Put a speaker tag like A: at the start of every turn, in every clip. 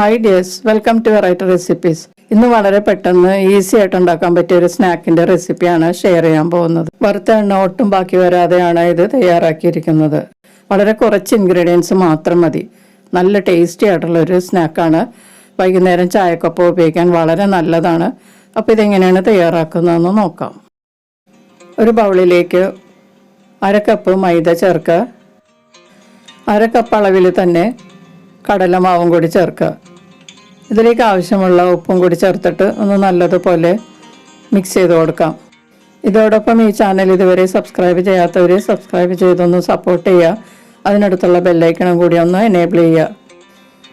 A: Hi dears welcome to variety recipes ഇന്ന് വളരെ പെട്ടെന്ന് ഈസി ആയിട്ട് ഉണ്ടാക്കാൻ പറ്റിയ ഒരു സ്നാക്കിന്റെ റെസിപ്പിയാണ് ഷെയർ ചെയ്യാൻ പോകുന്നത്. വറുത്ത എണ്ണ ഒട്ടും ബാക്കി വരാതെയാണ് ഇത് തയ്യാറാക്കിയിരിക്കുന്നത്. വളരെ കുറച്ച് ഇൻഗ്രീഡിയൻസ് മാത്രം മതി. നല്ല ടേസ്റ്റി ആയിട്ടുള്ള ഒരു സ്നാക്കാണ് വൈകുന്നേരം ചായക്കൊപ്പം ഉപയോഗിക്കാൻ വളരെ നല്ലതാണ്. അപ്പോൾ ഇതെങ്ങനെയാണ് തയ്യാറാക്കുന്നതെന്ന് നോക്കാം. ഒരു ബൗളിലേക്ക് അര കപ്പ് മൈദ ചേർക്കുക. അര കപ്പ് അളവിൽ തന്നെ കടലമാവും കൂടി ചേർക്കുക. ഇതിലേക്ക് ആവശ്യമുള്ള ഉപ്പും കൂടി ചേർത്തിട്ട് ഒന്ന് നല്ലതുപോലെ മിക്സ് ചെയ്ത് കൊടുക്കാം. ഇതോടൊപ്പം ഈ ചാനൽ ഇതുവരെ സബ്സ്ക്രൈബ് ചെയ്യാത്തവർ സബ്സ്ക്രൈബ് ചെയ്തൊന്ന് സപ്പോർട്ട് ചെയ്യുക. അതിനടുത്തുള്ള ബെല്ലൈക്കണം കൂടി ഒന്ന് എനേബിൾ ചെയ്യുക.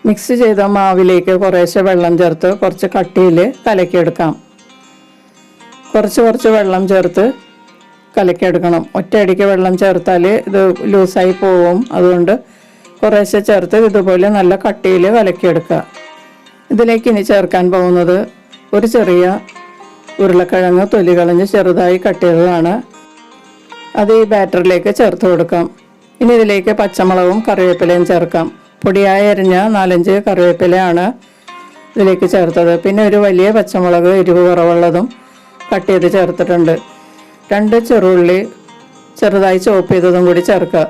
A: മിക്സ് ചെയ്ത മാവിലേക്ക് കുറേശ്ശെ വെള്ളം ചേർത്ത് കുറച്ച് കട്ടിയിൽ കലക്കിയെടുക്കാം. കുറച്ച് കുറച്ച് വെള്ളം ചേർത്ത് കലക്കിയെടുക്കണം. ഒറ്റയടിക്ക് വെള്ളം ചേർത്താൽ ഇത് ലൂസായി പോവും. അതുകൊണ്ട് കുറേശ്ശെ ചേർത്ത് ഇതുപോലെ നല്ല കട്ടിയിൽ കലക്കിയെടുക്കുക. ഇതിലേക്ക് ഇനി ചേർക്കാൻ പോകുന്നത് ഒരു ചെറിയ ഉരുളക്കിഴങ്ങ് തൊലി കളഞ്ഞ് ചെറുതായി കട്ട് ചെയ്തതാണ്. അത് ഈ ബാറ്ററിലേക്ക് ചേർത്ത് കൊടുക്കാം. ഇനി ഇതിലേക്ക് പച്ചമുളകും കറിവേപ്പിലയും ചേർക്കാം. പൊടിയായി അരിഞ്ഞ നാലഞ്ച് കറിവേപ്പിലയാണ് ഇതിലേക്ക് ചേർത്തത്. പിന്നെ ഒരു വലിയ പച്ചമുളക് എരിവ് കുറവുള്ളതും കട്ട് ചെയ്ത് ചേർത്തിട്ടുണ്ട്. രണ്ട് ചെറുള്ളി ചെറുതായി ചോപ്പ് ചെയ്തതും കൂടി ചേർക്കുക.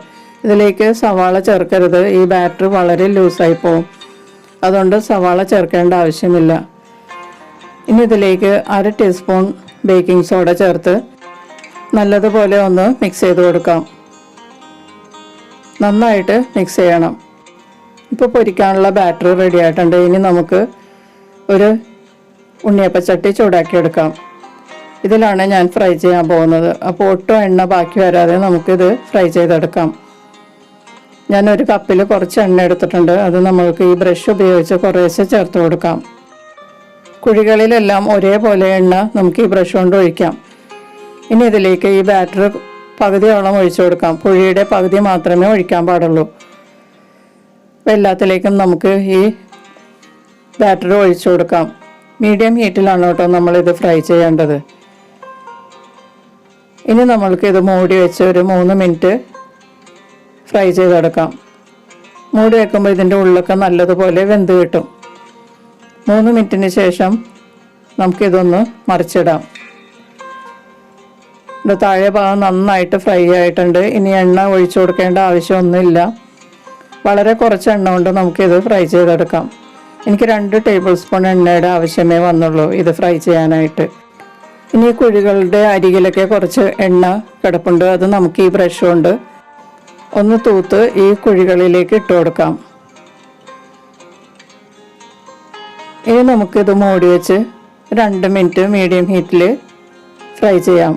A: ഇതിലേക്ക് സവാള ചേർക്കരുത്. ഈ ബാറ്റർ വളരെ ലൂസായി പോകും അതുകൊണ്ട് സവാള ചേർക്കേണ്ട ആവശ്യമില്ല. ഇനി ഇതിലേക്ക് അര ടീസ്പൂൺ ബേക്കിംഗ് സോഡ ചേർത്ത് നല്ലതുപോലെ ഒന്ന് മിക്സ് ചെയ്ത് കൊടുക്കാം. നന്നായിട്ട് മിക്സ് ചെയ്യണം. ഇപ്പോൾ പൊരിക്കാനുള്ള ബാറ്റർ റെഡി ആയിട്ടുണ്ട്. ഇനി നമുക്ക് ഒരു ഉണ്ണിയപ്പച്ചട്ടി ചൂടാക്കിയെടുക്കാം. ഇതിലാണ് ഞാൻ ഫ്രൈ ചെയ്യാൻ പോകുന്നത്. അപ്പോൾ ഒട്ടും എണ്ണ ബാക്കി വരാതെ നമുക്കിത് ഫ്രൈ ചെയ്തെടുക്കാം. ഞാൻ ഒരു കപ്പിൽ കുറച്ച് എണ്ണ എടുത്തിട്ടുണ്ട്. അത് നമ്മൾക്ക് ഈ ബ്രഷ് ഉപയോഗിച്ച് കുറേശ്ശെ ചേർത്ത് കൊടുക്കാം. കുഴികളിലെല്ലാം ഒരേപോലെ എണ്ണ നമുക്ക് ഈ ബ്രഷ് കൊണ്ട് ഒഴിക്കാം. ഇനി ഇതിലേക്ക് ഈ ബാറ്റർ പകുതിയോളം ഒഴിച്ചു കൊടുക്കാം. കുഴിയുടെ പകുതി മാത്രമേ ഒഴിക്കാൻ പാടുള്ളൂ. അപ്പോൾ എല്ലാത്തിലേക്കും നമുക്ക് ഈ ബാറ്റർ ഒഴിച്ചു കൊടുക്കാം. മീഡിയം ഹീറ്റിലാണ് കേട്ടോ നമ്മളിത് ഫ്രൈ ചെയ്യേണ്ടത്. ഇനി നമ്മൾക്ക് ഇത് മൂടി വെച്ച് ഒരു മൂന്ന് മിനിറ്റ് ഫ്രൈ ചെയ്തെടുക്കാം. മൂടി വെക്കുമ്പോൾ ഇതിന്റെ ഉള്ളൊക്കെ നല്ലതുപോലെ വെന്ത് കിട്ടും. മൂന്ന് മിനിറ്റിന് ശേഷം നമുക്കിതൊന്ന് മറിച്ചിടാം. ഇത് താഴെ ഭാഗം നന്നായിട്ട് ഫ്രൈ ആയിട്ടുണ്ട്. ഇനി എണ്ണ ഒഴിച്ചു കൊടുക്കേണ്ട ആവശ്യമൊന്നുമില്ല. വളരെ കുറച്ച് എണ്ണ കൊണ്ട് നമുക്കിത് ഫ്രൈ ചെയ്തെടുക്കാം. എനിക്ക് രണ്ട് ടേബിൾ സ്പൂൺ എണ്ണയുടെ ആവശ്യമേ വന്നുള്ളൂ ഇത് ഫ്രൈ ചെയ്യാനായിട്ട്. ഇനി കുഴികളുടെ അരികിലൊക്കെ കുറച്ച് എണ്ണ കിടപ്പുണ്ട്. അത് നമുക്ക് ഈ ബ്രഷ് കൊണ്ട് ഒന്ന് തൂത്ത് ഈ കുഴികളിലേക്ക് ഇട്ട് കൊടുക്കാം. ഇനി നമുക്കിത് മൂടി വെച്ച് രണ്ട് മിനിറ്റ് മീഡിയം ഹീറ്റിൽ ഫ്രൈ ചെയ്യാം.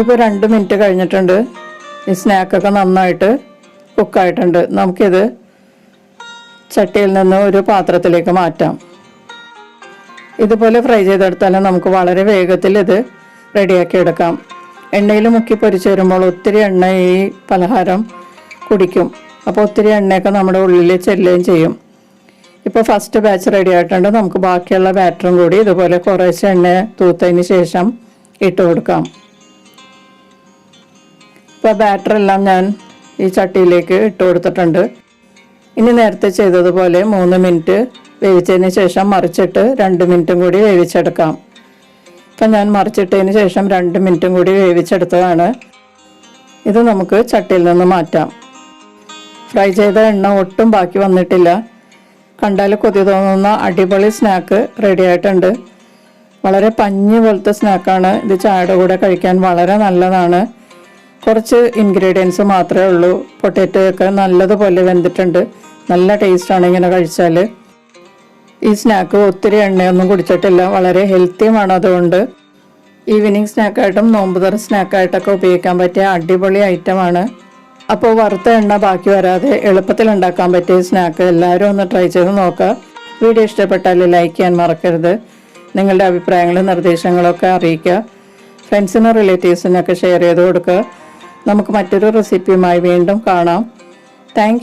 A: ഇപ്പോൾ രണ്ട് മിനിറ്റ് കഴിഞ്ഞിട്ടുണ്ട്. ഈ സ്നാക്കൊക്കെ നന്നായിട്ട് കുക്കായിട്ടുണ്ട്. നമുക്കിത് ചട്ടിയിൽ നിന്ന് ഒരു പാത്രത്തിലേക്ക് മാറ്റാം. ഇതുപോലെ ഫ്രൈ ചെയ്തെടുത്താലും നമുക്ക് വളരെ വേഗത്തിൽ ഇത് റെഡിയാക്കി എടുക്കാം. എണ്ണയിൽ മുക്കി പൊരിച്ച് വരുമ്പോൾ ഒത്തിരി എണ്ണ ഈ പലഹാരം കുടിക്കും. അപ്പോൾ ഒത്തിരി എണ്ണയൊക്കെ നമ്മുടെ ഉള്ളിൽ ചെല്ലുകയും ചെയ്യും. ഇപ്പോൾ ഫസ്റ്റ് ബാച്ച് റെഡി ആയിട്ടുണ്ട്. നമുക്ക് ബാക്കിയുള്ള ബാറ്ററും കൂടി ഇതുപോലെ കുറേശ്ശെ എണ്ണ തൂത്തതിന് ശേഷം ഇട്ട് കൊടുക്കാം. ഇപ്പോൾ ബാറ്ററെല്ലാം ഞാൻ ഈ ചട്ടിയിലേക്ക് ഇട്ട് കൊടുത്തിട്ടുണ്ട്. ഇനി നേരത്തെ ചെയ്തതുപോലെ മൂന്ന് മിനിറ്റ് വേവിച്ചതിന് ശേഷം മറിച്ചിട്ട് രണ്ട് മിനിറ്റും കൂടി വേവിച്ചെടുക്കാം. ഇപ്പം ഞാൻ മറിച്ചിട്ടതിന് ശേഷം രണ്ട് മിനിറ്റും കൂടി വേവിച്ചെടുത്തതാണ്. ഇത് നമുക്ക് ചട്ടിയിൽ നിന്ന് മാറ്റാം. ഫ്രൈ ചെയ്ത എണ്ണ ഒട്ടും ബാക്കി വന്നിട്ടില്ല. കണ്ടാൽ കൊതി തോന്നുന്ന അടിപൊളി സ്നാക്ക് റെഡി ആയിട്ടുണ്ട്. വളരെ പഞ്ഞി പോലത്തെ സ്നാക്കാണ്. ഇത് ചായയുടെ കൂടെ കഴിക്കാൻ വളരെ നല്ലതാണ്. കുറച്ച് ഇൻഗ്രീഡിയൻസ് മാത്രമേ ഉള്ളൂ. പൊട്ടാറ്റോ ഒക്കെ നല്ലതുപോലെ വെന്തിട്ടുണ്ട്. നല്ല ടേസ്റ്റാണ് ഇങ്ങനെ കഴിച്ചാൽ ഈ സ്നാക്ക് ഒത്തിരി എണ്ണയൊന്നും കുടിച്ചിട്ടില്ല. വളരെ ഹെൽത്തിയുമാണ് അതുകൊണ്ട്. ഈവനിങ് സ്നാക്കായിട്ടും നോമ്പുതറ സ്നാക്കായിട്ടൊക്കെ ഉപയോഗിക്കാൻ പറ്റിയ അടിപൊളി ഐറ്റമാണ് അപ്പോൾ വറുത്ത എണ്ണ ബാക്കി വരാതെ എളുപ്പത്തിൽ ഉണ്ടാക്കാൻ പറ്റിയ സ്നാക്ക് എല്ലാവരും ഒന്ന് ട്രൈ ചെയ്ത് നോക്കുക വീഡിയോ ഇഷ്ടപ്പെട്ടാൽ ലൈക്ക് ചെയ്യാൻ മറക്കരുത്. നിങ്ങളുടെ അഭിപ്രായങ്ങളും നിർദ്ദേശങ്ങളൊക്കെ അറിയിക്കുക. ഫ്രണ്ട്സിനും റിലേറ്റീവ്സിനൊക്കെ ഷെയർ ചെയ്ത് കൊടുക്കുക. നമുക്ക് മറ്റൊരു റെസിപ്പിയുമായി വീണ്ടും കാണാം. താങ്ക്